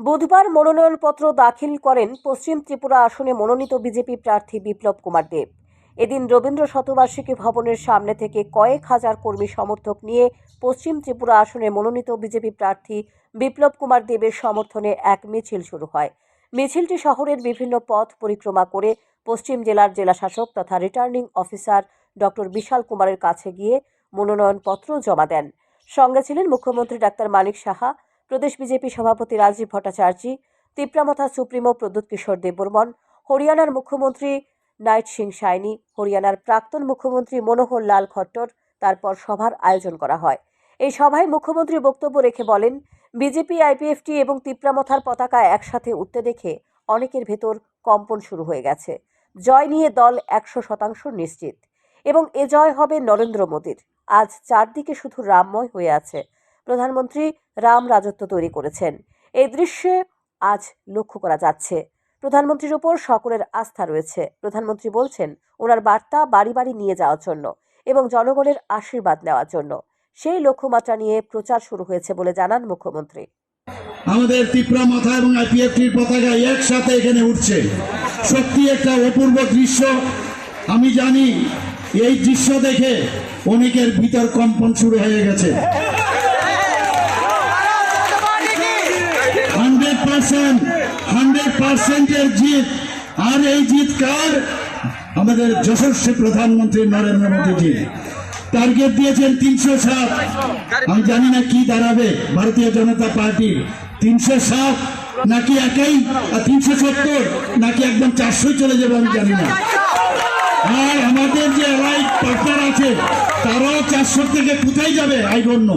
বুধবার মনোনয়নপত্র দাখিল করেন পশ্চিম ত্রিপুরা আসনে মনোনীত বিজেপি প্রার্থী বিপ্লব কুমার দেব। এদিন রবীন্দ্র শতবার্ষিকী ভবনের সামনে থেকে কয়েক হাজার কর্মী সমর্থক নিয়ে পশ্চিম ত্রিপুরা আসনে মনোনীত বিজেপি প্রার্থী বিপ্লব কুমার দেবের সমর্থনে এক মিছিল শুরু হয়। মিছিলটি শহরের বিভিন্ন পথ পরিক্রমা করে পশ্চিম জেলার জেলাশাসক তথা রিটার্নিং অফিসার ডক্টর বিশাল কুমারের কাছে গিয়ে মনোনয়নপত্র জমা দেন। সঙ্গে ছিলেন মুখ্যমন্ত্রী ডাক্তার মানিক সাহা প্রদেশ বিজেপি সভাপতি রাজীব ভট্টাচার্য, তিপ্রামথা সুপ্রিমো প্রদ্যুৎ কিশোর দেববর্মন, হরিয়ানার মুখ্যমন্ত্রী নাইট সিং সাইনি, হরিয়ানার প্রাক্তন মুখ্যমন্ত্রী মনোহর লাল খট্টর তারপর সভার আয়োজন করা হয়। এই সভায় মুখ্যমন্ত্রী বক্তব্য রেখে বলেন, বিজেপি, আইপিএফটি এবং তিপ্রামথার পতাকা একসাথে উঠতে দেখে অনেকের ভেতর কম্পন শুরু হয়ে গেছে। জয় নিয়ে দল একশো শতাংশ নিশ্চিত। এবং এ জয় হবে নরেন্দ্র মোদীর। আজ চারদিকে শুধু রামময় হয়ে আছে। প্রধানমন্ত্রী রাম রাজত্ব তৈরি করেছেন। এই দৃশ্যে আজ লক্ষ্য করা যাচ্ছে, প্রধানমন্ত্রীর উপর সকলের আস্থা রয়েছে। প্রধানমন্ত্রী বলছেন, ওনার বার্তা বাড়ি বাড়ি নিয়ে যাওয়ার জন্য এবং জনগণের আশীর্বাদ নেওয়ার জন্য। সেই লক্ষ্যমাত্রা নিয়ে প্রচার শুরু হয়েছে বলে জানান মুখ্যমন্ত্রী। আমাদের তিপ্রা মাথা এবং আইপিএফটির পতাকা একসাথে এখানে উঠছে। সত্যি একটা অপূর্ব দৃশ্য। আমি জানি, এই দৃশ্য দেখে অনেকের ভিতর কম্পন শুরু হয়ে গেছে। পার্সেন্টের জিত, আর এই জিত কার আমাদের যশস্বী প্রধানমন্ত্রী নরেন্দ্র মোদীজি। টার্গেট দিয়েছেন তিনশো সাত। আমি জানি না কি দাঁড়াবে ভারতীয় জনতা পার্টি। তিনশো সাত নাকি একাই তিনশো সত্তর নাকি একদম চারশোই চলে যাবে আমি জানি না আর আমাদের যে এলাইট পার্টনার আছে তারাও চারশো থেকে কোথায় যাবে? আই ডোন্ট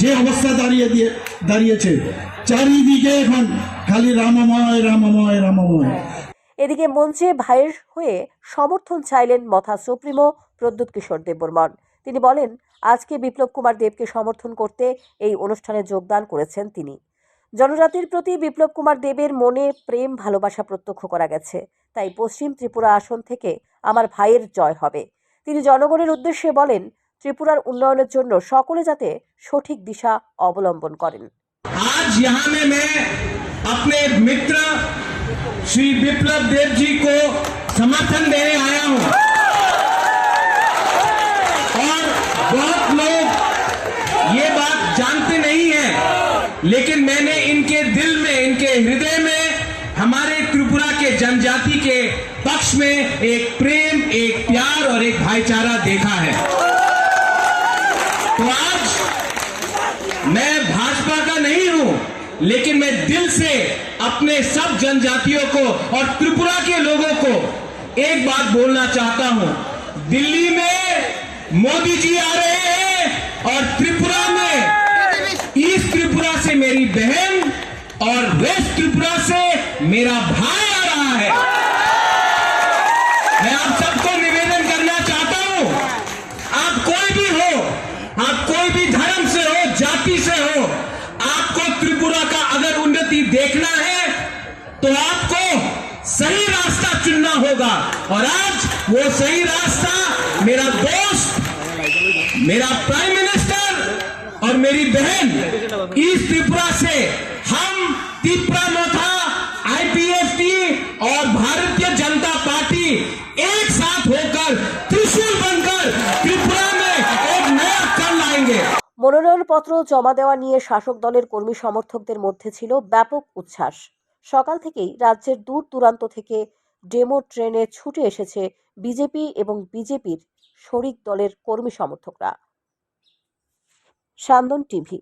যে অবস্থা দাঁড়িয়ে দিয়ে, দাঁড়িয়েছে। চারিদিকে এখন খালি রামময় রামময় রামময়। এদিকে মঞ্চে ভাইয়ের হয়ে সমর্থন চাইলেন মথা সুপ্রিমো প্রদ্যুৎ কিশোর দেববর্মন। তিনি বলেন, আজকে বিপ্লব কুমার দেবকে সমর্থন করতে এই অনুষ্ঠানে যোগদান করেছেন তিনি। জনজাতির প্রতি বিপ্লব কুমার দেবের মনে প্রেম ভালোবাসা প্রত্যক্ষ করা গেছে। তাই পশ্চিম ত্রিপুরা আসন থেকে আমার ভাইয়ের জয় হবে। তিনি জনগণের উদ্দেশ্যে বলেন ত্রিপুরার উন্নয়নের জন্য সকলে যাতে সঠিক দিশা অবলম্বন করেন आज यहाँ में मैं अपने मित्र श्री विप्लव देव जी को समर्थन देने आया हूँ और बहुत लोग ये बात जानते नहीं है लेकिन मैंने इनके दिल में इनके हृदय में हमारे त्रिपुरा के जनजाति के पक्ष में एक प्रेम एक प्यार और एक भाईचारा देखा है तो आज मैं भाजपा का नहीं हूँ, लेकिन मैं दिल से अपने सब जनजातियों को और त्रिपुरा के लोगों को एक बात बोलना चाहता हूँ। दिल्ली में मोदी जी आ रहे हैं और त्रिपुरा में ईस्ट त्रिपुरा से मेरी बहन और वेस्ट त्रिपुरा से मेरा भाई आ रहा है मैं आप सबको निवेदन करना चाहता हूँ आप कोई भी हो आप कोई भी धर्म से हो जाति से हो। आपको त्रिपुरा का अगर उन्नति देखना है तो आपको सही रास्ता चुनना होगा। और आज वो सही रास्ता मेरा दोस्त, मेरा प्राइम मिनिस्टर और मेरी बहन ईस्ट त्रिपुरा से हम त्रिपुरा मोथा आईपीएफटी और भारतीय जनता पार्टी एक साथ होकर त्रिशूल মনোনয়নপত্র জমা দেওয়া নিয়ে শাসক দলের কর্মী সমর্থকদের মধ্যে ছিল ব্যাপক উচ্ছ্বাস। সকাল থেকেই রাজ্যের দূর দূরান্ত থেকে ডেমো ট্রেনে ছুটে এসেছে বিজেপি এবং বিজেপির শরিক দলের কর্মী সমর্থকরা। সান্দন টিভি